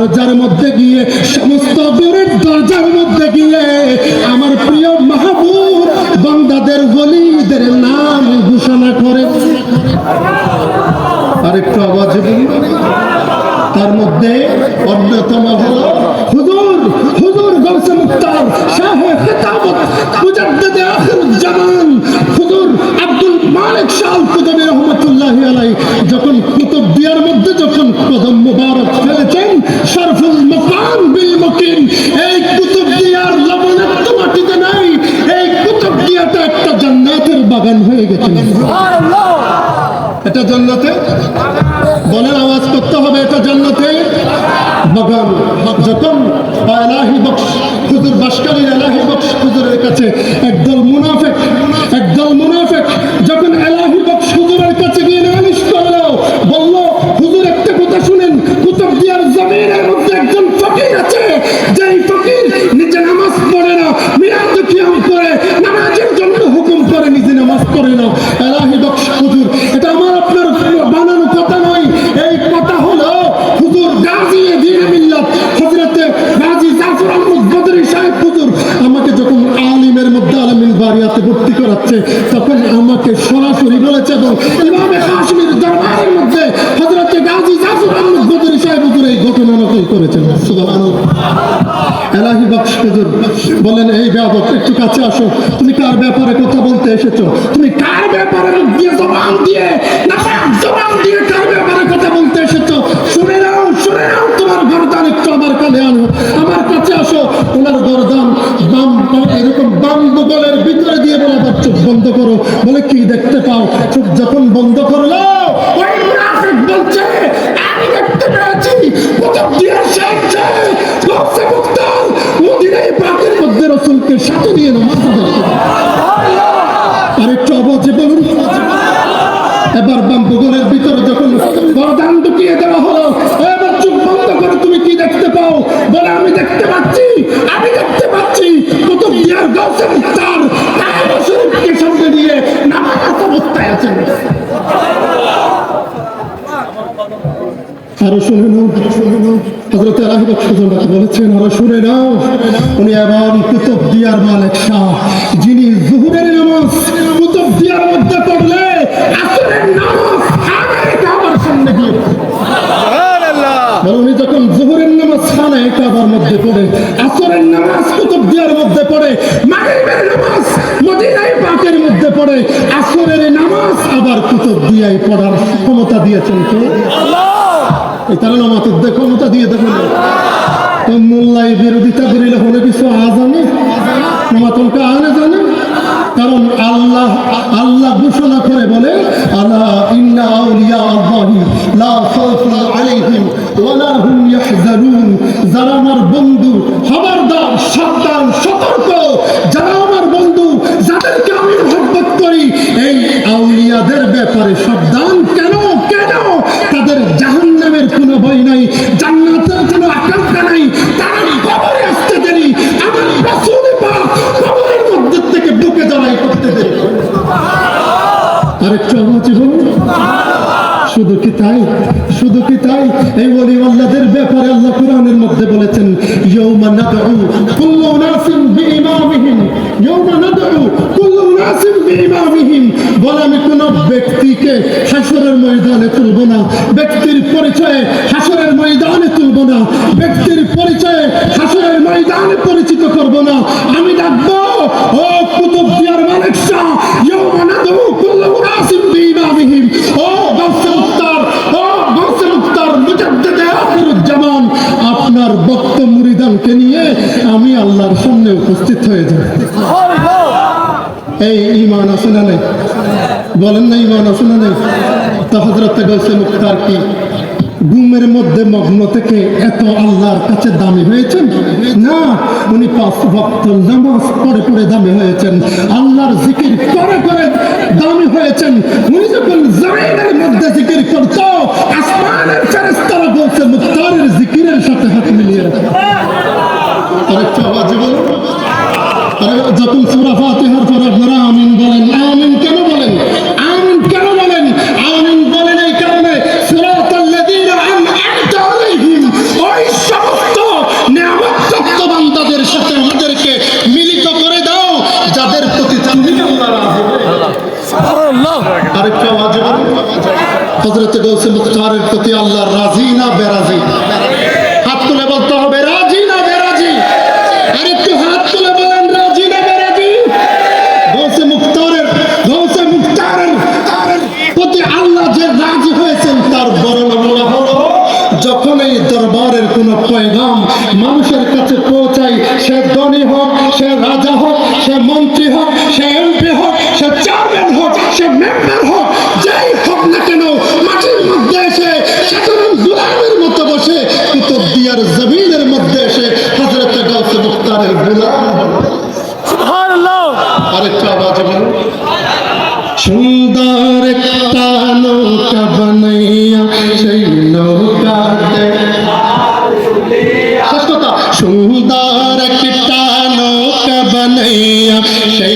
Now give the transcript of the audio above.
দরজার মধ্যে গিয়ে, সমস্ত দূরের দরজার মধ্যে গিয়ে আমার প্রিয় মাহবুব বন্দাদের গলিদের নাম ঘোষণা করে। আরেকটু আওয়াজ তার মধ্যে অন্যতম হলো হুজুর হুজুর গৌসে মুক্তার শাহে খেতাবত মুজাদ্দিদে আখিরুজ্জামান। এটা জান্নাতে বলেন আওয়াজ করতে হবে এটা জান্নাতে করাচ্ছে তখন আমাকে সরাসরি বলেছে কাশ্মীর দরবারের মধ্যে হজরত গাজী জাফর আহমদ সাহেব এই ঘটনা নকল করেছেন। এলাহি বলেন, এই ব্যাপক, একটু কাছে আসো। তুমি কার ব্যাপারে কথা বলতে এসেছ? তুমি কার ব্যাপারে দিয়ে জবান দিয়ে না জবান দিয়ে কার ব্যাপারে কথা বলতে এসেছ শুনে নাও শুনে নাও তোমার গরদান একটু আমার কানে আনো আমার কাছে আসো ওনার গরদান বাম বাম- এরকম বাম বগলের ভিতরে দিয়ে বলে আবার চোখ বন্ধ করো বলে কি দেখতে পাও চোখ যখন বন্ধ ওই মুনাফিক বলছে, আমি দেখতে পেয়েছি প্রথম মুক্তার মদিনায় পাকের মধ্যে রসুলকে সাথে নিয়ে বলুন এবার ভিতরে যখন বরদান ঢুকিয়ে দেওয়া হলো, এবার বন্ধ করে তুমি কি দেখতে পাও? বলে, আমি দেখতে পাচ্ছি, আমি দেখতে পাচ্ছি মুক্তার কায়বা শরীফকে সামনে নিয়ে নামাজ আছেন আরও শুনে নাও হজরত আলাহিবাদ সুজনবাকে বলেছেন আরও শুনে নাও উনি এবং কুতুব দিয়ার মালিক শাহ মধ্যে পড়ে। আসরের নামাজ কুতুব দিয়ার মধ্যে পড়ে। মাগরিবের নামাজ মদিনায় পাকের মধ্যে পড়ে। আসরের নামাজ আবার কুতুব দিয়ায় পড়ার ক্ষমতা দিয়েছেন কে? তারা নামাজের দেখো ক্ষমতা দিয়ে দেখুন। তো মোল্লাই বিরোধিতা করিলে হলে কিছু আজানে নামাতনকে আনে জানে? কারণ আল্লাহ আল্লাহ ঘোষণা করে বলে, আলা ইন্না আউলিয়া আল্লাহি লা খাউফুন আলাইহিম আমার বন্ধু খবরদার সাবধান, সতর্ক, যারা আমার বন্ধু, যাদেরকে আমি মহব্বত করি, এই আউলিয়াদের ব্যাপারে সাবধান কেন? কেন? তাদের জাহান্নামের কোনো ভয় নাই, জান্নাতের কোনো আকাঙ্ক্ষা নাই তারা আসতে আমার রাসূল ঢুকে দাঁড়াই করতে দেরি। আরেকটু আওয়াজে শুধু কি তাই? শুধু কি তাই? এই ওলি আল্লাহদের ব্যাপারে আল্লাহ কোরআনের মধ্যে বলেছেন, ইয়াউমা নাদউ কুল্লু নাসিম বিইমামিহিম। ইয়াউমা নাদউ কুল্লু নাসিম বিইমামিহিম। বলে, আমি কোন ব্যক্তিকে হাসরের ময়দানে তুলব না। ব্যক্তির পরিচয়ে হাসরের ময়দানে তুলব না। ব্যক্তির পরিচয়ে হাসরের ময়দানে পরিচিত করব না। আমি ডাকবো সামনে উপস্থিত হয়ে যাব এই ইমান আছে না নেই? বলেন না ইমান আছে না নেই? তো গৌসে মুক্তার কি ঘুমের মধ্যে মগ্ন থেকে এত আল্লাহর কাছে দামি হয়েছেন? না, উনি পাঁচ ভক্ত নামাজ পড়ে পড়ে দামি হয়েছেন। আল্লাহর জিকির করে করে দামি হয়েছেন। উনি যখন জমিনের মধ্যে জিকির করত, আসমানের ফেরেস্তারা বলছে মুক্তারের জিকিরের প্রতি আল্লাহ রাজি না বেরাজি? হাত তুলে বলতে হবে, রাজি না বেরাজি? আর একটু হাত তুলে বলেন, রাজি না বেরাজি? গৌসে মুক্তারের গৌসে মুক্তারের প্রতি আল্লাহ যে রাজি হয়েছেন, তার বড় হলো, যখন এই দরবারের কোন পয়গাম মানুষের কাছে পৌঁছায়, সে ধনী হোক, সে রাজা হোক, সে মন্ত্রী হোক, সে দুনিয়ার জমিনের মধ্যে এসে হজরত গাউসে মুখতারের আরেকটা আওয়াজ বলো সুন্দর একটা নৌকা বানাইয়া সেই নৌকাতে সুন্দর একটা নৌকা বানাইয়া সেই